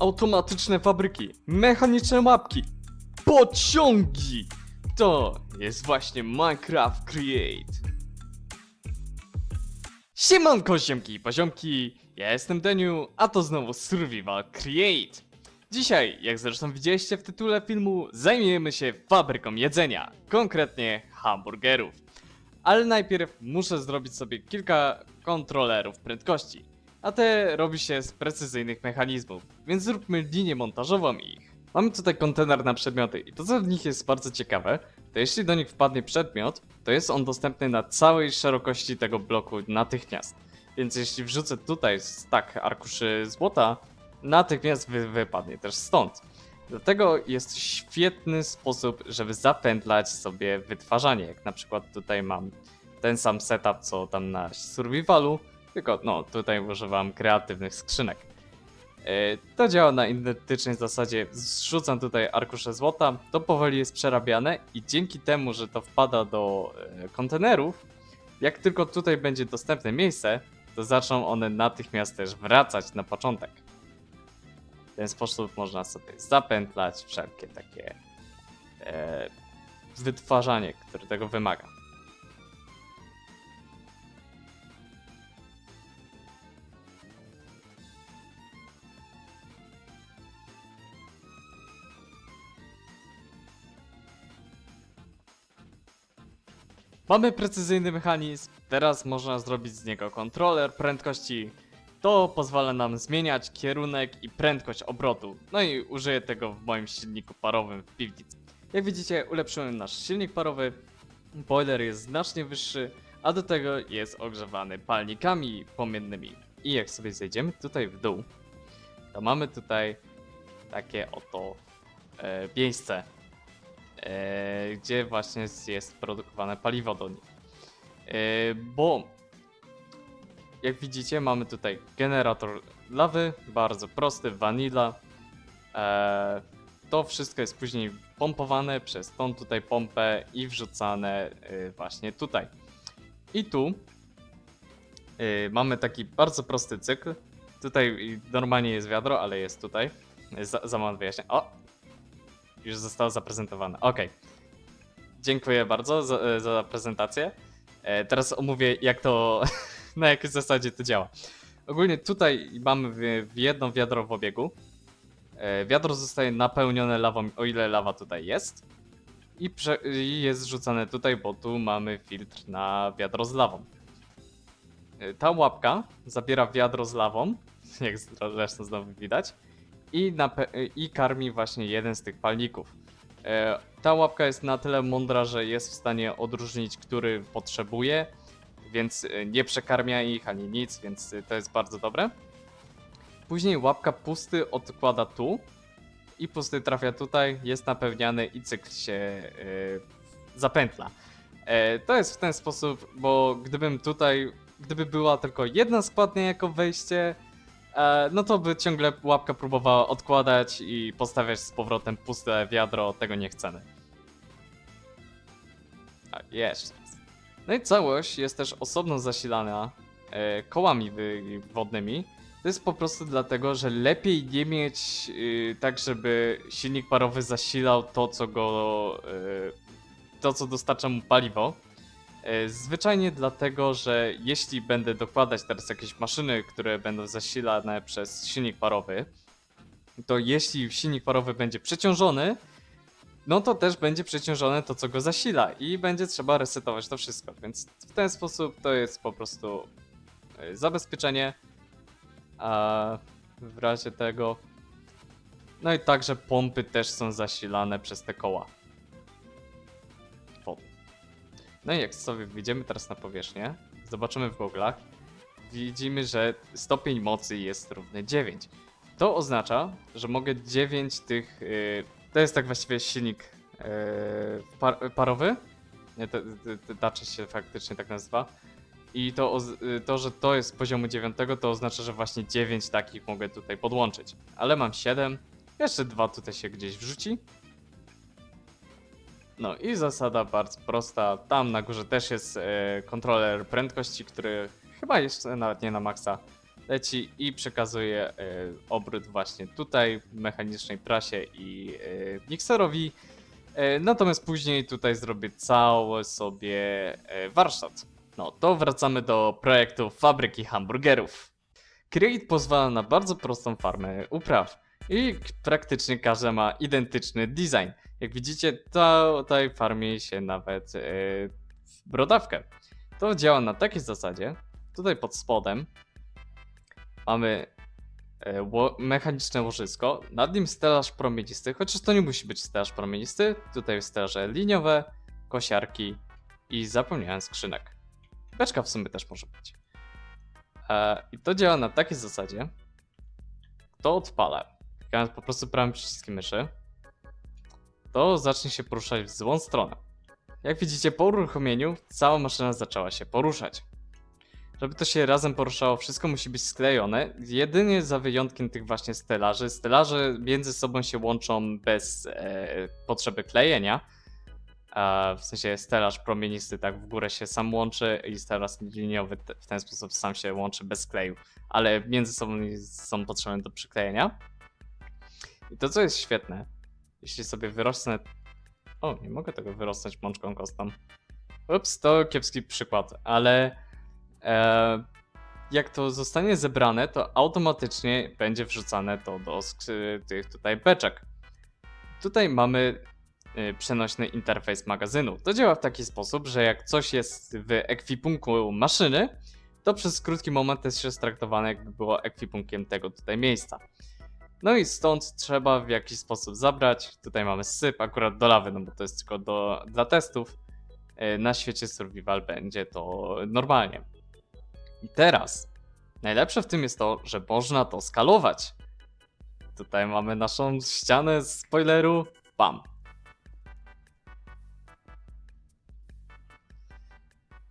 automatyczne fabryki, mechaniczne mapki, pociągi. To jest właśnie Minecraft Create. Siemanko ziomki i poziomki, ja jestem Deniu, a to znowu Survival Create. Dzisiaj, jak zresztą widzieliście w tytule filmu, zajmiemy się fabryką jedzenia, konkretnie hamburgerów. Ale najpierw muszę zrobić sobie kilka kontrolerów prędkości, a te robi się z precyzyjnych mechanizmów, więc zróbmy linię montażową ich. Mamy tutaj kontener na przedmioty i to co w nich jest bardzo ciekawe, to jeśli do nich wpadnie przedmiot, to jest on dostępny na całej szerokości tego bloku natychmiast. Więc jeśli wrzucę tutaj stack arkuszy złota, natychmiast wy wypadnie też stąd. Dlatego jest świetny sposób, żeby zapętlać sobie wytwarzanie. Jak na przykład tutaj mam ten sam setup co tam na survivalu, tylko no tutaj używam kreatywnych skrzynek. E, To działa na identycznej zasadzie. Zrzucam tutaj arkusze złota, to powoli jest przerabiane i dzięki temu, że to wpada do e, kontenerów, jak tylko tutaj będzie dostępne miejsce, to zaczną one natychmiast też wracać na początek. W ten sposób można sobie zapętlać wszelkie takie e, wytwarzanie, które tego wymaga. Mamy precyzyjny mechanizm, teraz można zrobić z niego kontroler prędkości. To pozwala nam zmieniać kierunek i prędkość obrotu. No i użyję tego w moim silniku parowym w piwnicy. Jak widzicie, ulepszyłem nasz silnik parowy. Boiler jest znacznie wyższy, a do tego jest ogrzewany palnikami płomiennymi. I jak sobie zejdziemy tutaj w dół, to mamy tutaj takie oto e, miejsce, gdzie właśnie jest produkowane paliwo do nich. E, bo jak widzicie, mamy tutaj generator lawy, bardzo prosty, vanilla. E, to wszystko jest później pompowane przez tą tutaj pompę i wrzucane e, właśnie tutaj. I tu e, mamy taki bardzo prosty cykl. Tutaj normalnie jest wiadro, ale jest tutaj. Za, za moment wyjaśnię. O! Już zostało zaprezentowane. Ok. Dziękuję bardzo za, e, za prezentację. E, teraz omówię, jak to, na jakiej zasadzie to działa. Ogólnie tutaj mamy w, w jedno wiadro w obiegu. E, wiadro zostaje napełnione lawą, o ile lawa tutaj jest. I, prze, I jest rzucane tutaj, bo tu mamy filtr na wiadro z lawą. E, Ta łapka zabiera wiadro z lawą, jak zresztą znowu widać, i, i karmi właśnie jeden z tych palników. E, Ta łapka jest na tyle mądra, że jest w stanie odróżnić, który potrzebuje, więc e, nie przekarmia ich ani nic, więc e, to jest bardzo dobre. Później łapka pusty odkłada tu i pusty trafia tutaj, jest napełniany i cykl się e, zapętla. E, to jest w ten sposób, bo gdybym tutaj, gdyby była tylko jedna składnia jako wejście, no to by ciągle łapka próbowała odkładać i postawiać z powrotem puste wiadro, tego nie chcemy. A, jeszcze raz. No i całość jest też osobno zasilana e, kołami wodnymi. To jest po prostu dlatego, że lepiej nie mieć y, tak, żeby silnik parowy zasilał to, co go. Y, to, co dostarcza mu paliwo. Y, zwyczajnie dlatego, że jeśli będę dokładać teraz jakieś maszyny, które będą zasilane przez silnik parowy, to jeśli silnik parowy będzie przeciążony, no to też będzie przeciążone to, co go zasila i będzie trzeba resetować to wszystko. Więc w ten sposób to jest po prostu y, zabezpieczenie. A w razie tego. No i także pompy też są zasilane przez te koła. No i jak sobie wyjdziemy teraz na powierzchnię, zobaczymy w goglach, widzimy, że stopień mocy jest równy 9. To oznacza, że mogę 9 tych. Yy, to jest tak właściwie silnik yy, par parowy. Nie, się faktycznie tak nazywa. I to, y, to, że to jest poziomu 9, to oznacza, że właśnie 9 takich mogę tutaj podłączyć. Ale mam 7, jeszcze dwa tutaj się gdzieś wrzuci. No i zasada bardzo prosta. Tam na górze też jest e, kontroler prędkości, który chyba jeszcze nawet nie na maksa leci i przekazuje e, obrót właśnie tutaj mechanicznej prasie i e, mikserowi. E, Natomiast później tutaj zrobię cały sobie e, warsztat. No to wracamy do projektu fabryki hamburgerów. Create pozwala na bardzo prostą farmę upraw i praktycznie każda ma identyczny design. Jak widzicie, ta, tutaj farmi się nawet e, brodawkę. To działa na takiej zasadzie. Tutaj pod spodem mamy e, mechaniczne łożysko, nad nim stelaż promienisty, chociaż to nie musi być stelaż promienisty. Tutaj stelaże liniowe, kosiarki i zapomniałem skrzynek. Beczka w sumie też może być. E, I to działa na takiej zasadzie. To odpala. Klikając po prostu prawym przyciskiem myszy, to zacznie się poruszać w złą stronę. Jak widzicie, po uruchomieniu cała maszyna zaczęła się poruszać. Żeby to się razem poruszało, wszystko musi być sklejone. Jedynie za wyjątkiem tych właśnie stelaży. Stelaże między sobą się łączą bez e, potrzeby klejenia. E, w sensie stelaż promienisty tak w górę się sam łączy i stelaż liniowy w ten sposób sam się łączy bez kleju. Ale między sobą są potrzebne do przyklejenia. To co jest świetne, jeśli sobie wyrosnę... O, nie mogę tego wyrosnąć mączką kostną. Ups, to kiepski przykład, ale e, jak to zostanie zebrane, to automatycznie będzie wrzucane to do tych tutaj beczek. Tutaj mamy y, przenośny interfejs magazynu. To działa w taki sposób, że jak coś jest w ekwipunku maszyny, to przez krótki moment jest się traktowane jakby było ekwipunkiem tego tutaj miejsca. No i stąd trzeba w jakiś sposób zabrać. Tutaj mamy syp akurat do lawy, no bo to jest tylko do, dla testów. Y, Na świecie survival będzie to normalnie. I teraz najlepsze w tym jest to, że można to skalować. Tutaj mamy naszą ścianę z spoileru. Bam.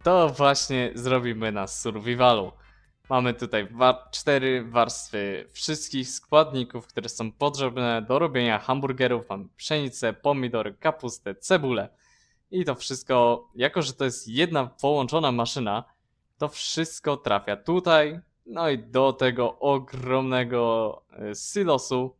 To właśnie zrobimy na survivalu. Mamy tutaj cztery warstwy wszystkich składników, które są potrzebne do robienia hamburgerów. Mamy pszenicę, pomidory, kapustę, cebulę. I to wszystko, jako że to jest jedna połączona maszyna, to wszystko trafia tutaj. No i do tego ogromnego e, silosu.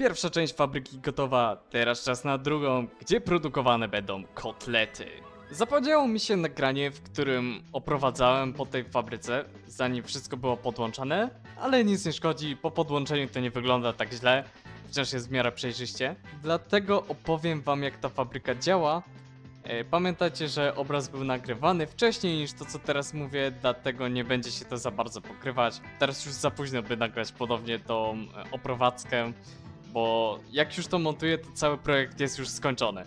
Pierwsza część fabryki gotowa, teraz czas na drugą, gdzie produkowane będą kotlety. Zapowiedziało mi się nagranie, w którym oprowadzałem po tej fabryce, zanim wszystko było podłączane, ale nic nie szkodzi, po podłączeniu to nie wygląda tak źle, wciąż jest w miarę przejrzyście. Dlatego opowiem wam jak ta fabryka działa. E, Pamiętajcie, że obraz był nagrywany wcześniej niż to co teraz mówię, dlatego nie będzie się to za bardzo pokrywać. Teraz już za późno by nagrać ponownie tą e, oprowadzkę, bo jak już to montuję, to cały projekt jest już skończony.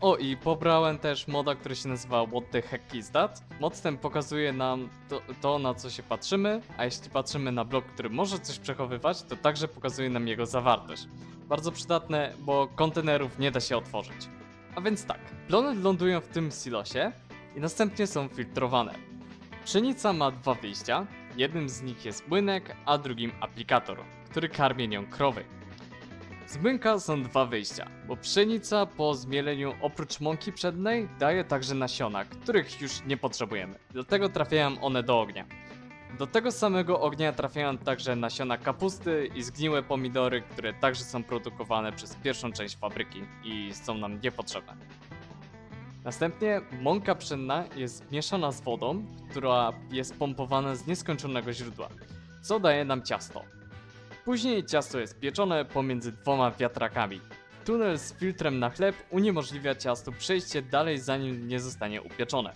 O i pobrałem też moda, który się nazywa What the heck is that? Mod ten pokazuje nam to, to, na co się patrzymy, a jeśli patrzymy na blok, który może coś przechowywać, to także pokazuje nam jego zawartość. Bardzo przydatne, bo kontenerów nie da się otworzyć. A więc tak, plony lądują w tym silosie i następnie są filtrowane. Pszenica ma dwa wyjścia, jednym z nich jest młynek, a drugim aplikator, który karmi nią krowy. Z młynka są dwa wyjścia, bo pszenica po zmieleniu oprócz mąki przednej daje także nasiona, których już nie potrzebujemy, dlatego trafiają one do ognia. Do tego samego ognia trafiają także nasiona kapusty i zgniłe pomidory, które także są produkowane przez pierwszą część fabryki i są nam niepotrzebne. Następnie mąka pszenna jest mieszana z wodą, która jest pompowana z nieskończonego źródła, co daje nam ciasto. Później ciasto jest pieczone pomiędzy dwoma wiatrakami. Tunel z filtrem na chleb uniemożliwia ciastu przejście dalej zanim nie zostanie upieczone.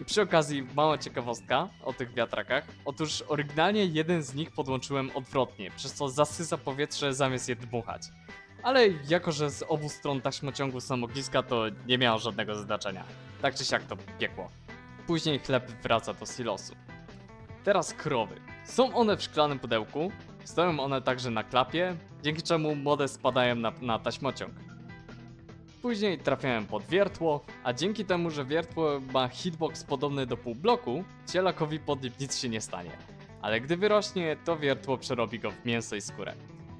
I przy okazji mała ciekawostka o tych wiatrakach. Otóż oryginalnie jeden z nich podłączyłem odwrotnie, przez co zasysa powietrze zamiast je dmuchać. Ale jako, że z obu stron taśmociągu są ogniska, to nie miało żadnego znaczenia. Tak czy siak to piekło. Później chleb wraca do silosu. Teraz krowy. Są one w szklanym pudełku, stoją one także na klapie, dzięki czemu młode spadają na, na taśmociąg. Później trafiałem pod wiertło, a dzięki temu, że wiertło ma hitbox podobny do półbloku, cielakowi pod nim nic się nie stanie. Ale gdy wyrośnie, to wiertło przerobi go w mięso i skórę.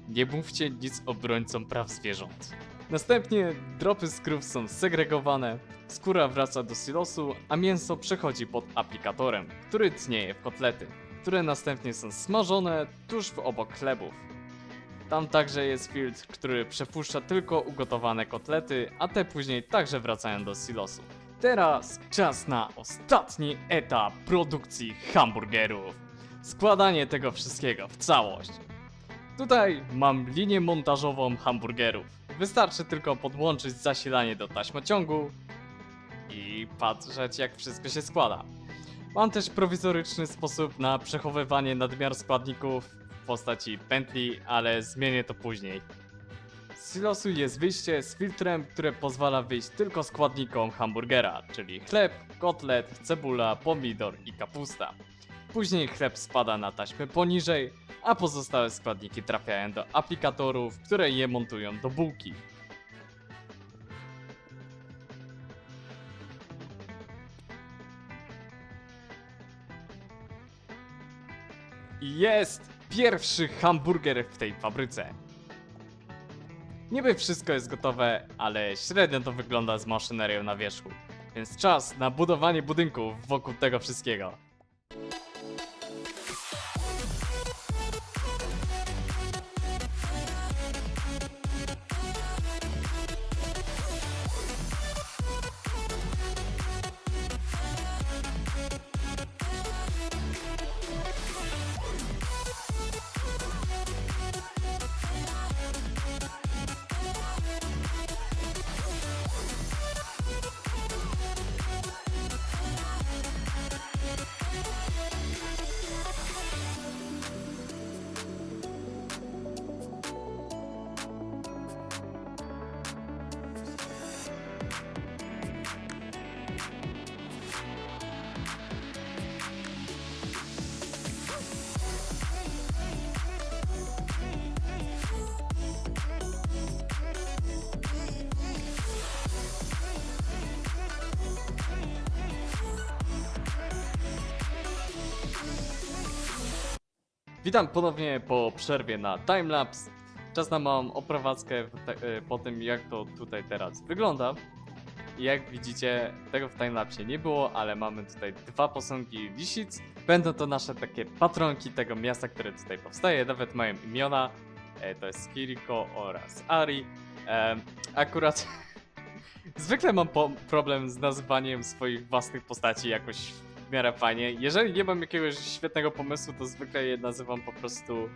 Nie mówcie nic obrońcom praw zwierząt. Następnie dropy z krów są segregowane, skóra wraca do silosu, a mięso przechodzi pod aplikatorem, który tnieje w kotlety, które następnie są smażone tuż obok chlebów. Tam także jest filtr, który przepuszcza tylko ugotowane kotlety, a te później także wracają do silosu. Teraz czas na ostatni etap produkcji hamburgerów. Składanie tego wszystkiego w całość. Tutaj mam linię montażową hamburgerów. Wystarczy tylko podłączyć zasilanie do taśmociągu i patrzeć jak wszystko się składa. Mam też prowizoryczny sposób na przechowywanie nadmiar składników w postaci pętli, ale zmienię to później. Z silosu jest wyjście z filtrem, które pozwala wyjść tylko składnikom hamburgera, czyli chleb, kotlet, cebula, pomidor i kapusta. Później chleb spada na taśmę poniżej, a pozostałe składniki trafiają do aplikatorów, które je montują do bułki. Jest pierwszy hamburger w tej fabryce. Niby wszystko jest gotowe, ale średnio to wygląda z maszynerią na wierzchu. Więc czas na budowanie budynków wokół tego wszystkiego. Witam ponownie po przerwie na timelapse. Czas na małą oprowadzkę e, po tym, jak to tutaj teraz wygląda. Jak widzicie, tego w timelapsie nie było, ale mamy tutaj dwa posągi lisic. Będą to nasze takie patronki tego miasta, które tutaj powstaje. Nawet mają imiona. E, To jest Kiriko oraz Ari. E, Akurat zwykle mam problem z nazywaniem swoich własnych postaci jakoś w miarę fajnie. Jeżeli nie mam jakiegoś świetnego pomysłu, to zwykle je nazywam po prostu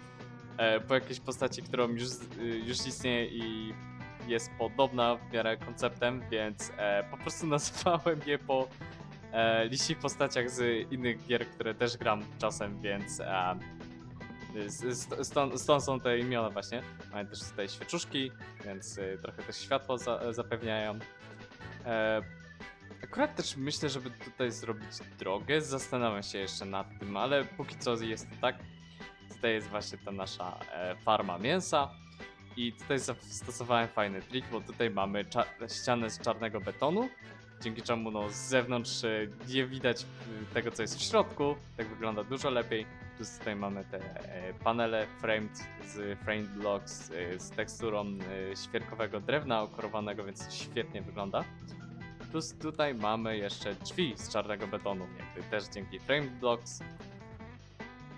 e, po jakiejś postaci, którą już, y, już istnieje i jest podobna w miarę konceptem, więc e, po prostu nazwałem je po e, postaciach z innych gier, które też gram czasem, więc e, stąd, są te imiona właśnie. Mają też tutaj świeczuszki, więc y, trochę też światło za, zapewniają. E, Akurat też myślę, żeby tutaj zrobić drogę. Zastanawiam się jeszcze nad tym, ale póki co jest tak. Tutaj jest właśnie ta nasza e, farma mięsa. I tutaj zastosowałem fajny trik, bo tutaj mamy ścianę z czarnego betonu, dzięki czemu no, z zewnątrz e, nie widać e, tego, co jest w środku. Tak wygląda dużo lepiej. Plus tutaj mamy te e, panele framed z framed blocks e, z teksturą e, świerkowego drewna okorowanego, więc świetnie wygląda. Plus tutaj mamy jeszcze drzwi z czarnego betonu, jakby też dzięki frame blocks.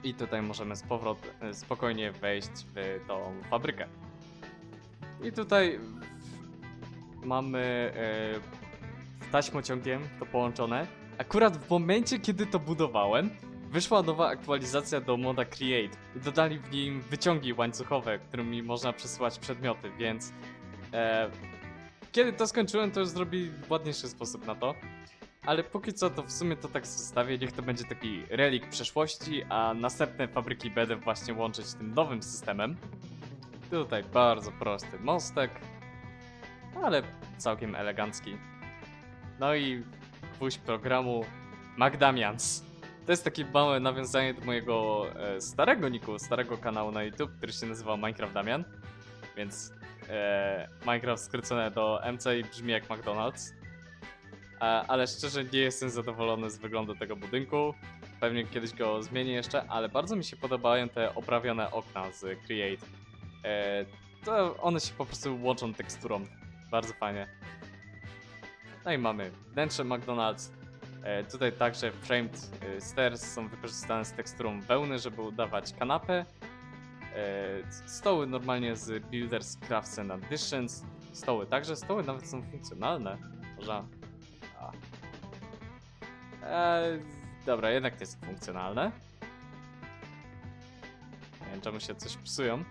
I tutaj możemy z powrót, e, spokojnie wejść w tą fabrykę. I tutaj mamy e, taśmociągiem to połączone. Akurat w momencie, kiedy to budowałem, wyszła nowa aktualizacja do moda Create i dodali w nim wyciągi łańcuchowe, którymi można przesyłać przedmioty, więc e, kiedy to skończyłem, to już zrobili w ładniejszy sposób na to. Ale póki co to w sumie to tak zostawię, niech to będzie taki relik przeszłości, a następne fabryki będę właśnie łączyć tym nowym systemem. Tutaj bardzo prosty mostek, ale całkiem elegancki. No i gwóźdź programu Magdamians. To jest takie małe nawiązanie do mojego e, starego niku, starego kanału na YouTube, który się nazywa Minecraft Damian. Więc e, Minecraft skrócone do MC i brzmi jak McDonald's. E, ale szczerze nie jestem zadowolony z wyglądu tego budynku. Pewnie kiedyś go zmienię jeszcze, ale bardzo mi się podobają te oprawione okna z Create. E, to one się po prostu łączą teksturą. Bardzo fajnie. No i mamy wnętrze McDonald's. Tutaj także framed stairs są wykorzystane z teksturą wełny, żeby udawać kanapę. E, stoły normalnie z Builders Crafts and Additions. Stoły także, stoły nawet są funkcjonalne. Można... A. E, dobra, jednak nie są funkcjonalne. Nie wiem czemu się coś psują.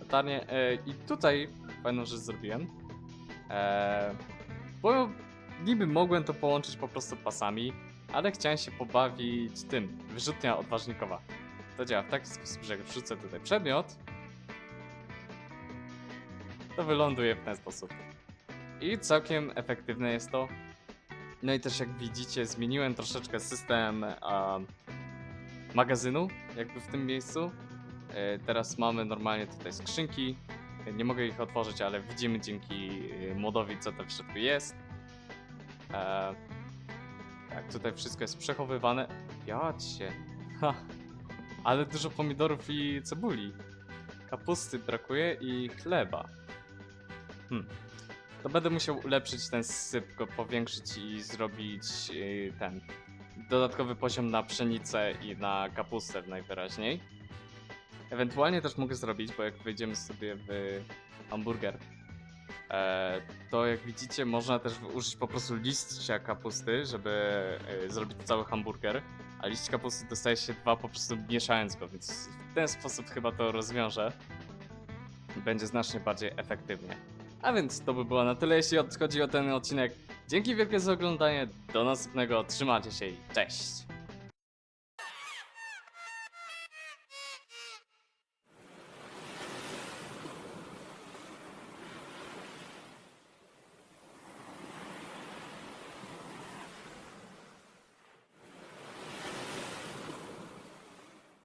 Latarnie. E, I tutaj fajną rzecz zrobiłem. E, bo niby mogłem to połączyć po prostu pasami, ale chciałem się pobawić tym, wyrzutnia odważnikowa. To działa w taki sposób, że jak wrzucę tutaj przedmiot, to wyląduje w ten sposób. I całkiem efektywne jest to. No i też jak widzicie, zmieniłem troszeczkę system magazynu, jakby w tym miejscu. E, teraz mamy normalnie tutaj skrzynki. E, Nie mogę ich otworzyć, ale widzimy dzięki e, modowi, co tam w środku jest. E, tak, tutaj wszystko jest przechowywane. Jacie. Ha. Ale dużo pomidorów i cebuli. Kapusty brakuje i chleba. Hmm. To będę musiał ulepszyć ten syp, go powiększyć i zrobić yy, ten dodatkowy poziom na pszenicę i na kapustę najwyraźniej. Ewentualnie też mogę zrobić, bo jak wejdziemy sobie w hamburger, e, to jak widzicie można też użyć po prostu liścia kapusty, żeby e, zrobić cały hamburger, a liść kapusty dostaje się dwa po prostu mieszając go, więc w ten sposób chyba to rozwiążę. Będzie znacznie bardziej efektywnie. A więc to by było na tyle, jeśli chodzi o ten odcinek. Dzięki wielkie za oglądanie, do następnego, trzymajcie się i cześć!